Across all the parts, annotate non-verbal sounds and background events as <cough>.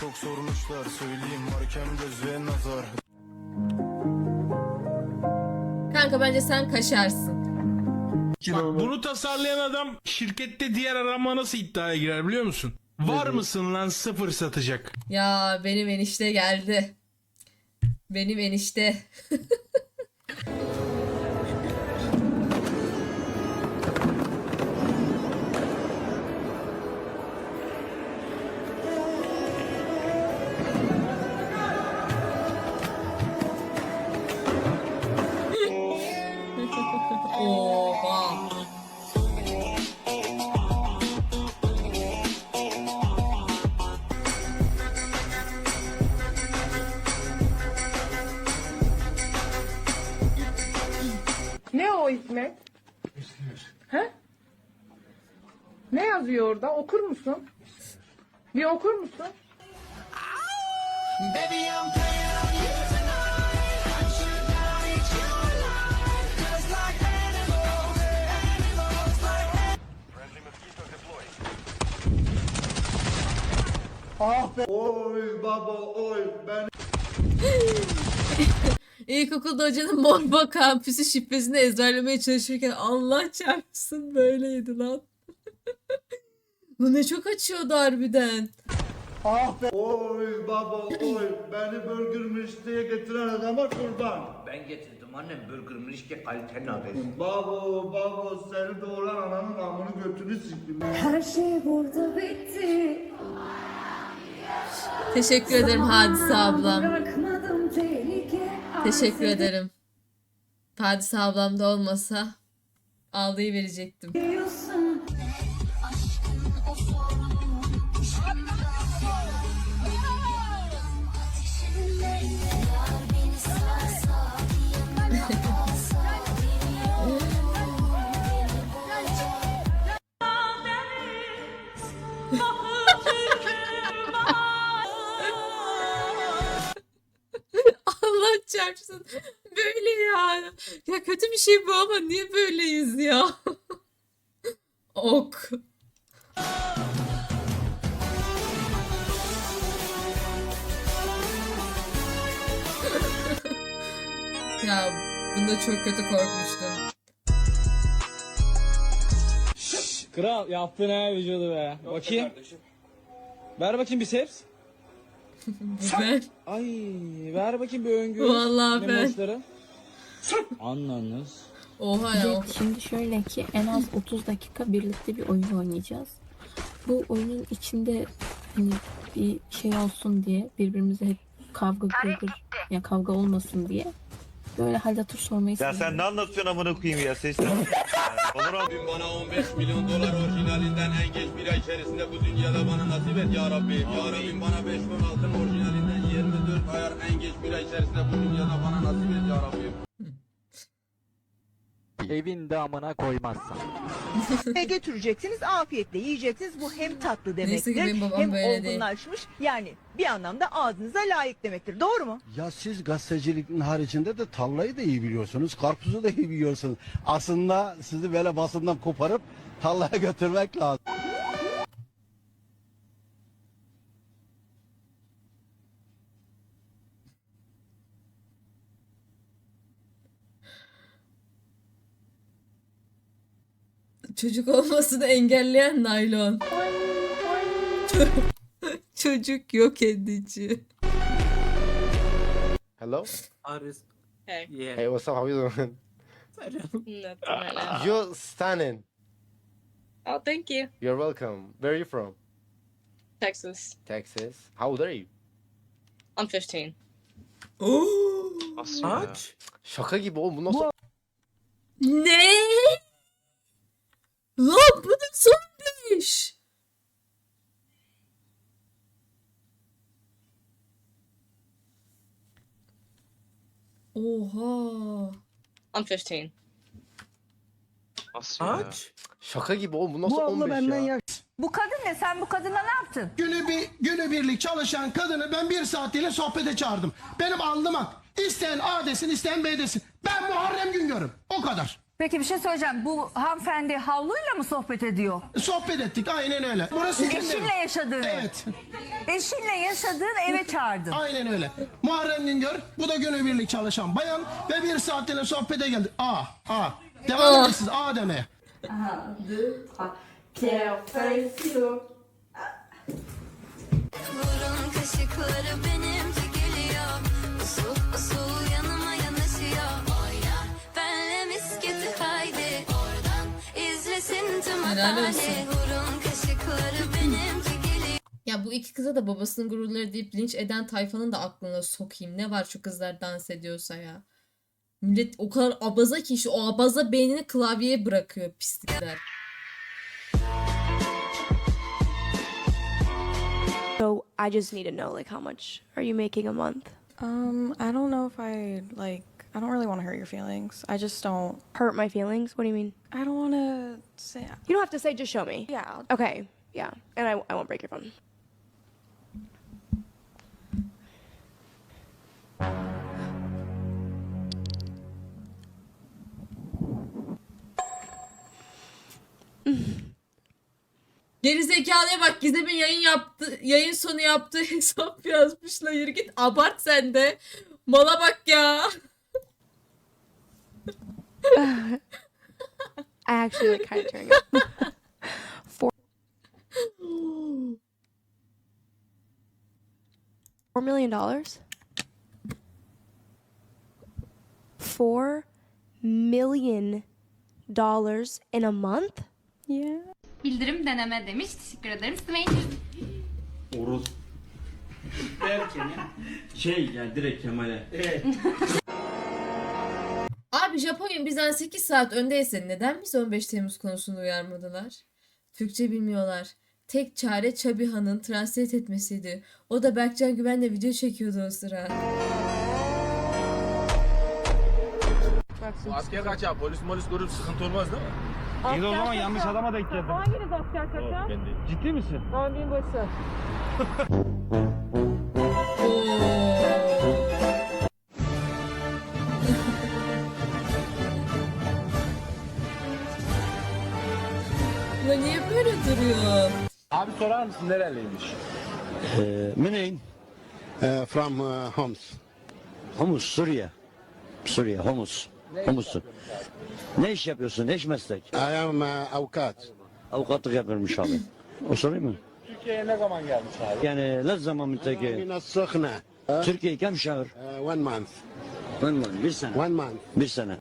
Çok sormuşlar Söyleyeyim markem göz ve nazar Kanka bence sen kaşarsın. Bak, bunu tasarlayan adam şirkette diğer arama nasıl iddiaya girer biliyor musun? Var mısın lan sıfır satacak? Ya benim enişte geldi. Benim enişte. <laughs> Hikmet? He? Ne yazıyor orada? Okur musun? Bir okur musun? <laughs> İlkokulda hocanın bomba kampüsü şifresini ezberlemeye çalışırken Allah çarpsın böyleydi lan. <laughs> Bu ne çok açıyordu harbiden. Oy baba oy beni Burger Müşteri'ye getiren adama kurban. Ben getirdim annem burger mrişke kalitenin haberi. Babo babo seni doğuran ananın amını götünü siktim. Her şey burada bitti. Teşekkür ederim Hadise ablam. Tehlike. Teşekkür ederim. Hadise ablam da olmasa aldığı verecektim. Çarpsın. <laughs> Böyle ya. Ya kötü bir şey bu ama niye böyleyiz ya? <laughs> Ok. <laughs> ya bunda çok kötü korkmuştum. Kral yaptın ha vücudu be. Bakayım. Ver bakayım biceps. Ben Ay ver bakayım bir öngörü. Vallahi ben. Anlanız. oha ya. Evet, şimdi şöyle ki en az 30 dakika birlikte bir oyun oynayacağız. Bu oyunun içinde hani bir şey olsun diye birbirimize hep kavga gırgır ya kavga olmasın diye böyle hal hatır sormayı Ya sen ne anlatıyorsun amına koyayım ya seslen. <laughs> Olur abi. Bana 15 milyon dolar orijinalinden en geç bir ay içerisinde bu dünyada bana nasip et ya Rabbi. Ya Rabbim bana 5 ton altın orijinalinden 24 ayar en geç bir ay içerisinde bu dünyada bana nasip et ya Rabbi. Evinde amına koymazsan. Ne götüreceksiniz? Afiyetle yiyeceksiniz. Bu hem tatlı Neyse ki benim babam böyle değil. Yani bir anlamda ağzınıza layık demektir. Doğru mu? Ya siz gazeteciliğin haricinde de tarlayı da iyi biliyorsunuz. Karpuzu da iyi biliyorsunuz. Aslında sizi böyle basından koparıp tarlaya götürmek lazım. Çocuk olmasını engelleyen naylon. Çocuk yok edici. Hello? Aris. Hey. Yeah. Hey what's up how you doing? You're stunning. Oh, thank you. You're welcome. Where are you from? Texas. Texas. How old are you? I'm 15. Aç. Şaka gibi oğlum bu nasıl? Ne? Lan bu da son beş. Oha. I'm 15. Nasıl ya? Şaka gibi o bu nasıl Bu abla 15 benden ya? ya. Bu kadın ne? Sen bu kadına ne yaptın? Günü bir günübirlik çalışan kadını ben bir saatliğine sohbete çağırdım. Benim alnım ak. İsteyen A desin, isteyen B desin. Ben Muharrem Güngör'üm. O kadar. Peki bir şey söyleyeceğim. Bu hanımefendi havluyla mı sohbet ediyor? Sohbet ettik aynen öyle. Burası sizin evin. Eşinle yaşadığın ev. Evet. Eşinle yaşadığın eve çağırdın. Aynen öyle. Muharrem Güngör, bu da günübirlik çalışan bayan ve bir saatliğine sohbete geldi. A, A. Devam edin siz A demeye. Burun kaşıkları benimki geliyor Usul usul yanıma Helal olsun. Ya bu iki kıza da babasının gururları deyip linç eden tayfanın da aklına sokayım. Ne var şu kızlar dans ediyorsa ya. Millet o kadar abaza ki işte o abaza beynini klavyeye bırakıyor pislikler. So I just need to know like how much are you making a month? Um, I don't know if I like. I don't really want to hurt your feelings. I just don't. Hurt my feelings? What do you mean? I don't want to say. You don't have to say just show me. Yeah. I'll- Okay. Yeah. And I, I won't break your phone. Geri zekalıya bak Gizem'in yayın yaptı yayın sonu yaptığı <laughs> hesap yazmışlar. Yürü git abart sen de. Mala bak ya. I actually like kind of tearing up. Four. Four million dollars. Four million dollars in a month. Yeah. Bildirim deneme demiş. Teşekkür ederim. Swain Oruz. Şey yani direkt Kemal'e. Abi Japonya bizden 8 saat öndeyse neden biz 15 Temmuz konusunu uyarmadılar? Türkçe bilmiyorlar. Tek çare Çabiha'nın translate etmesiydi. O da Berkcan Güven'le video çekiyordu o sıra. Asker kaçağı polis molis görüp sıkıntı olmaz değil mi? İyi de o zaman yanlış adama denk geldin. Hanginiz asker kaçağı? Ciddi misin? Tamam binbaşı. <laughs> Abi sorar mısın nereliymiş? Ee, Müneyim. Uh, ee, from uh, Homs. Homus, Suriye. Suriye, Homus. Homus'u. Ne iş yapıyorsun? Ne iş meslek? I am uh, avukat. Avukatlık yapıyormuş abi. O soruyu mu? Türkiye'ye ne zaman gelmiş abi? Yani ne zaman mütteki? Ee, Minas Sokna. Türkiye kaç şehir? Uh, ee, one month. One month, bir sene. One month. Bir sene.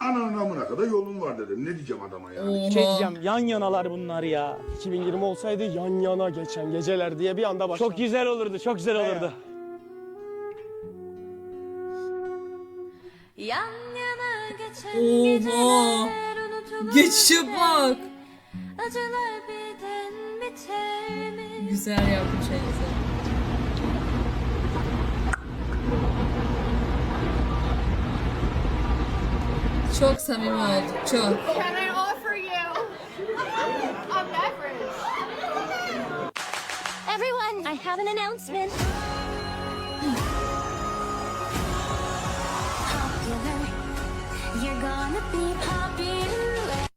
Ananın amına kadar yolum var dedim. Ne diyeceğim adama yani? Şey Oha. yan yanalar bunlar ya. 2020 olsaydı yan yana geçen geceler diye bir anda başladı. Çok güzel olurdu, çok güzel olurdu. Yan yana geçen Oha. geceler unutulur Geçişe mu? bak. Acılar birden biter mi? Güzel yapmış Elisa. Çok samimi oldu. Çok. Can I offer you a beverage? Everyone, I have an announcement. Popular, you're gonna be popular.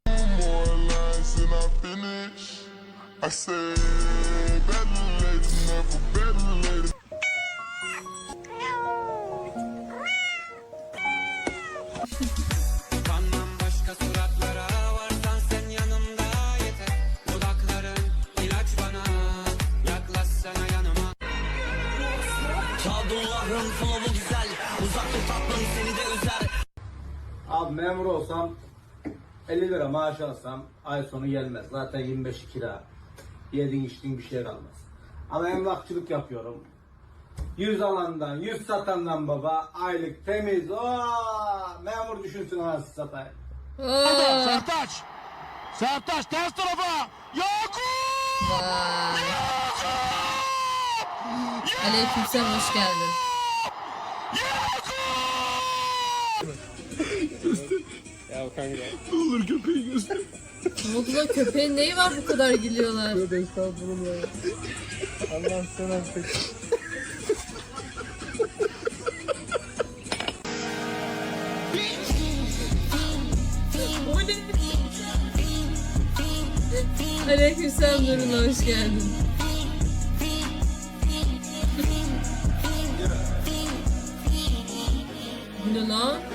Sadullah'ın flowu güzel. 50 lira maaş alsam ay sonu gelmez. Zaten 25 kira. Yedin içtin bir şey kalmaz. Ama emlakçılık yapıyorum. 100 alandan 100 satandan baba aylık temiz. Oo, memur düşünsün anasını satayım. Oo. Sertaç! Sertaç ters tarafa! Yakup! Vay. Aleykümselam hoş geldin. Ya kanka. Olur köpeği göster. Ne lan köpeğin neyi var bu kadar gülüyorlar? Tövbe estağfurullah. Allah sana affet. Ne? Aleykümselam Nurullah hoş geldin. Bu ne lan?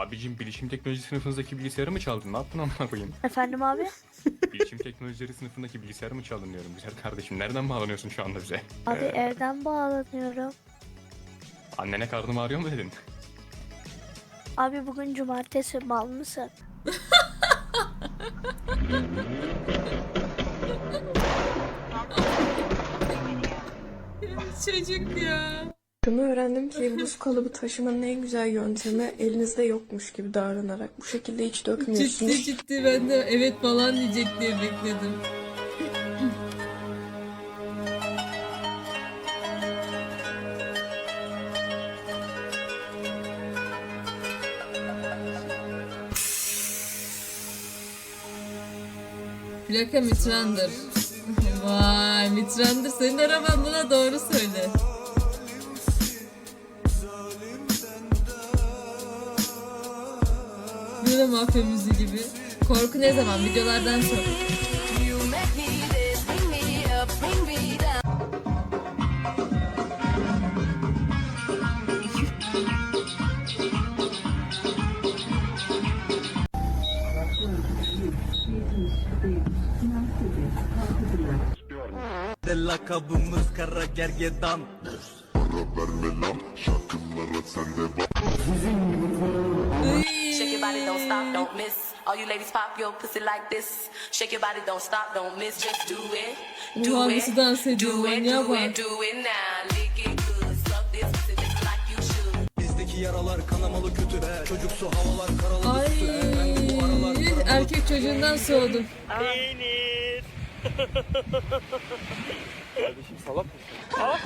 Abicim bilişim teknoloji sınıfınızdaki bilgisayarı mı çaldın? Ne yaptın amına koyayım? Efendim abi? <laughs> bilişim teknolojileri sınıfındaki bilgisayarı mı çaldın diyorum. Güzel kardeşim nereden bağlanıyorsun şu anda bize? Abi evden bağlanıyorum. Annene karnım ağrıyor mu dedin? Abi bugün cumartesi mal mısın? <laughs> Çocuk ya. Şunu öğrendim ki buz kalıbı taşımanın en güzel yöntemi elinizde yokmuş gibi davranarak bu şekilde hiç dökmüyorsunuz. Ciddi ciddi ben de evet falan diyecek diye bekledim. Plaka Mitran'dır. <laughs> Vay Mitran'dır senin araban buna doğru söyle. Da mafya müziği gibi. Korku ne zaman? Videolardan sonra. Lakabımız kara gergedan. Shake your body, don't stop, don't miss. All you ladies pop your pussy like this. Shake your body, don't stop, don't miss. Just do it. Bu hangisi dans ediyor? Manyağa bak. do it now. Lick it good. Suck this pussy just like you should. Bizdeki yaralar kanamalı kötü be. Çocuksu havalar karalı Ay erkek çocuğundan soğudum. Peynir. <laughs> Kardeşim salak mısın?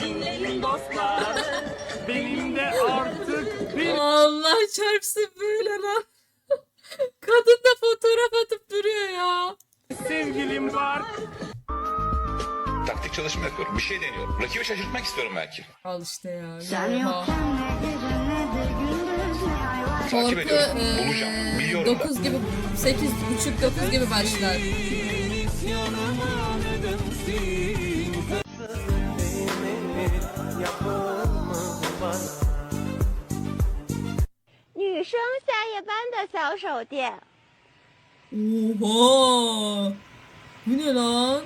Dinleyin dostlar. Benim de artık bir Allah çarpsın böyle lan. <laughs> Kadın da fotoğraf atıp duruyor ya. sevgilim var. Taktik çalışma yapıyorum. Bir şey deniyorum. Rakibi şaşırtmak istiyorum belki. Al işte ya. Yorma. Takip Korku ediyorum. Bulacağım. Biliyorum da. 9 gibi 8 buçuk 9 gibi başlar. Oha! Bu ne?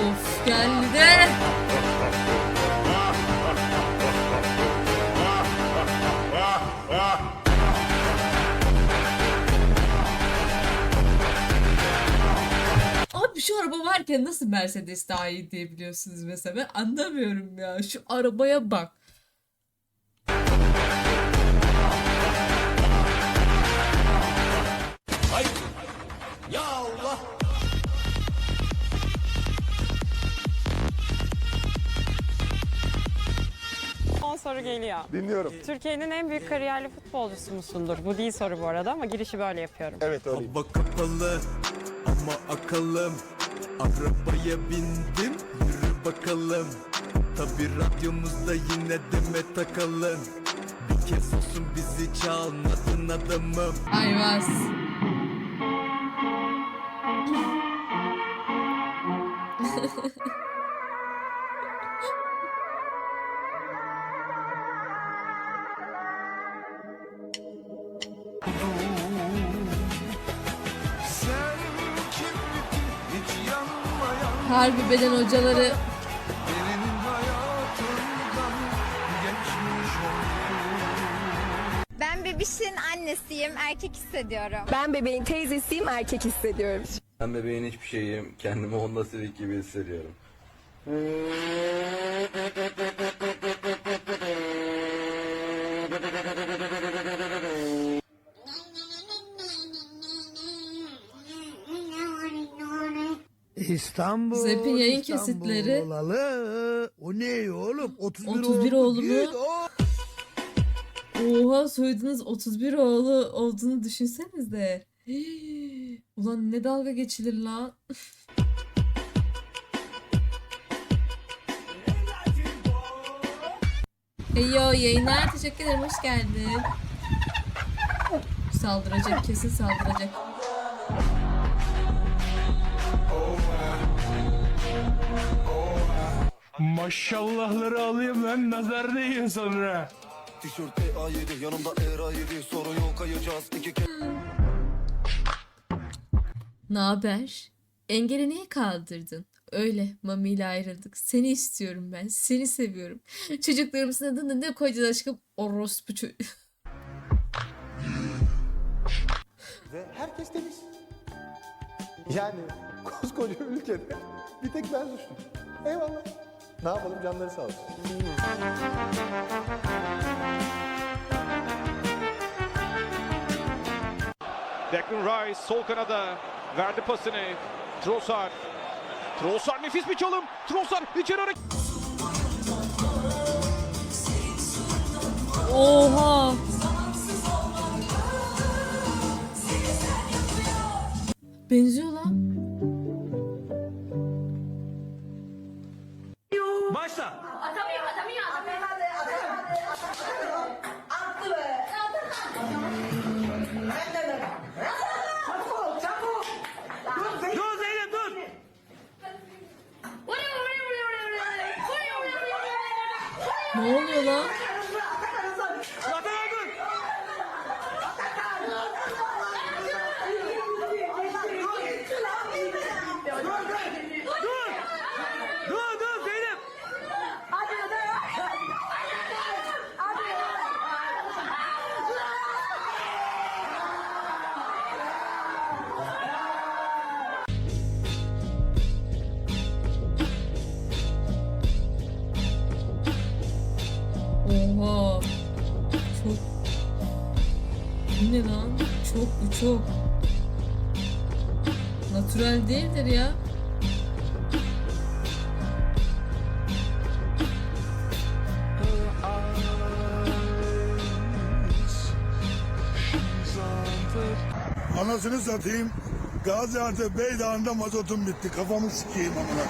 Of geldi. Şu araba varken nasıl Mercedes daha iyi diyebiliyorsunuz mesela ben anlamıyorum ya şu arabaya bak. Ya Allah. Son soru geliyor. Dinliyorum. Türkiye'nin en büyük kariyerli futbolcusu musundur? Bu değil soru bu arada ama girişi böyle yapıyorum. Evet öyleyim. Hava kapalı ama akalım. Arabaya bindim yürü bakalım. Tabi radyomuzda yine deme takalım. Bir kez olsun bizi çalmadın adamım. Ayvaz. Beden hocaları Ben bebişin annesiyim, erkek hissediyorum. Ben bebeğin teyzesiyim, erkek hissediyorum. Ben bebeğin hiçbir şeyim. Kendimi Honda Civic gibi hissediyorum. İstanbul. Zep'in yayın İstanbul kesitleri. olalı. O ne oğlum? 31, 31 oğlu oğlu mu? git, Oha soyadınız 31 oğlu olduğunu düşünsenize. Hii, <gasps> Ulan ne dalga geçilir lan. <laughs> Eyo yayınlar teşekkür ederim hoş geldin. Saldıracak kesin saldıracak. Maşallahları alayım lan nazar değiyor sonra. Tişört A7 yanımda ERA7 sorun yok kayacağız iki kez. Ne haber? Engeli niye kaldırdın? Öyle Mami ile ayrıldık. Seni istiyorum ben. Seni seviyorum. Çocuklarımızın adını ne koyacağız aşkım? Orospu çocuğu. Ve herkes temiz. Yani koskoca ülkede bir tek ben suçluyum. Eyvallah. Ne yapalım canları sağ olsun. Declan Rice sol kanada verdi pasını. Trossard. Trossard nefis bir çalım. Trossard içeri hareket. Oha. Benziyor lan. Anasını satayım. Gaziantep Beydağı'nda mazotum bitti. Kafamı sikeyim amına.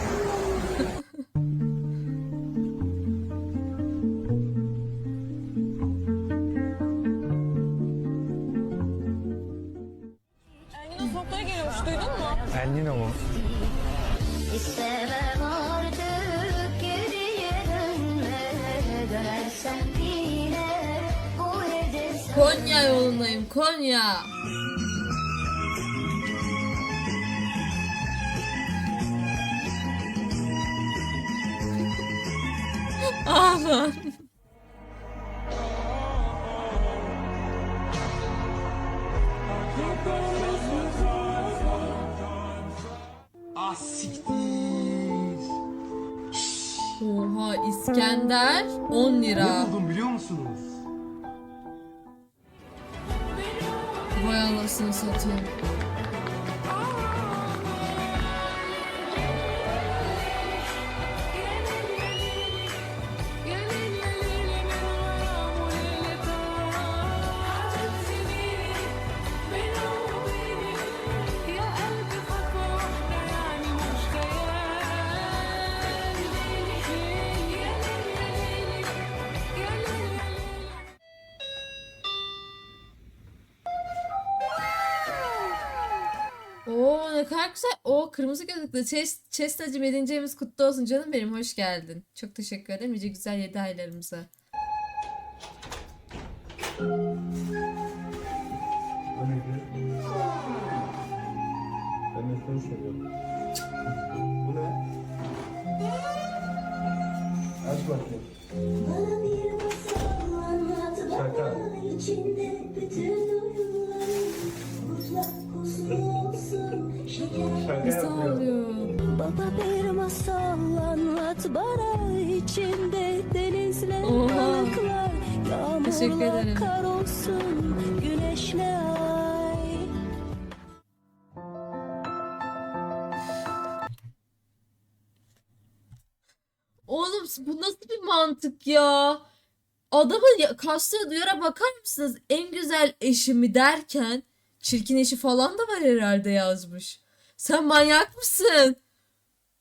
İskender 10 lira. biliyor musunuz? Vay anasını satayım. Ne güzel. O kırmızı gözlüklü Chest, Chestacım 7. ayımız kutlu olsun canım benim. Hoş geldin. Çok teşekkür ederim. Nice güzel 7 aylarımıza. Ben de seni seviyorum. Bu ne? bakayım. Şaka. Şaka yapıyorum. Baba bir masal anlat bana içinde denizler, Oha. balıklar, Teşekkür yağmurlar, ederim. kar olsun, güneşle ay. Oğlum bu nasıl bir mantık ya? Adamın ya- kastığı duyara bakar mısınız? En güzel eşimi derken çirkin eşi falan da var herhalde yazmış. Sen manyak mısın?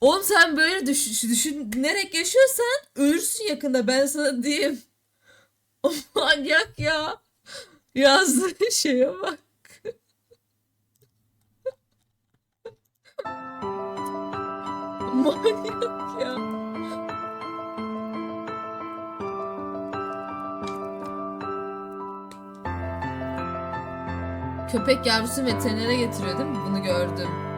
Oğlum sen böyle düş düşünerek yaşıyorsan ölürsün yakında ben sana diyeyim. <laughs> O manyak ya. Yazdığı şeye bak. <laughs> manyak ya. Köpek yavrusunu veterinere getiriyor değil mi? Bunu gördüm.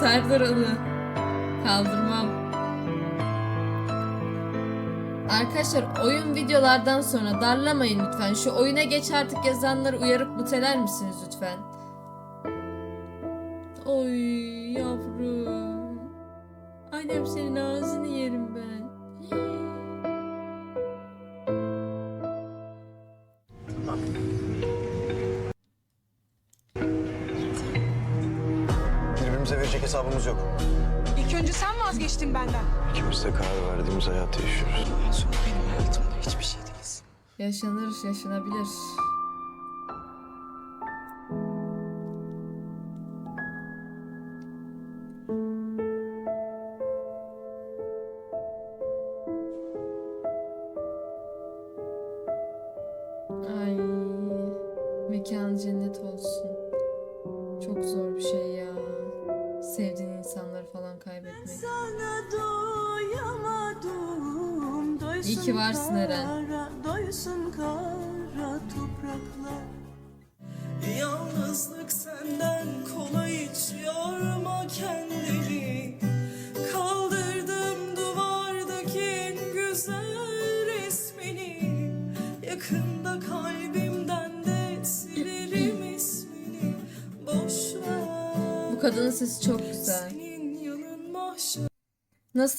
Serdar onu. Kaldırmam. Arkadaşlar oyun videolardan sonra darlamayın lütfen. Şu oyuna geç artık yazanları uyarıp muteler misiniz lütfen? Oy yavrum. Annem senin ağzını yerim ben. Birbirimize hesabımız yok. İlk önce sen vazgeçtin benden. İkimiz de karar verdiğimiz hayatı yaşıyoruz. Sonra benim hayatımda hiçbir şey değilsin. Yaşanır, yaşanabilir. Ay, mekan cennet olsun. Çok zor bir şey ya. Sevdiğin insanları falan kaybetmek. İyi ki varsın Eren. Sesi çok güzel. Nasıl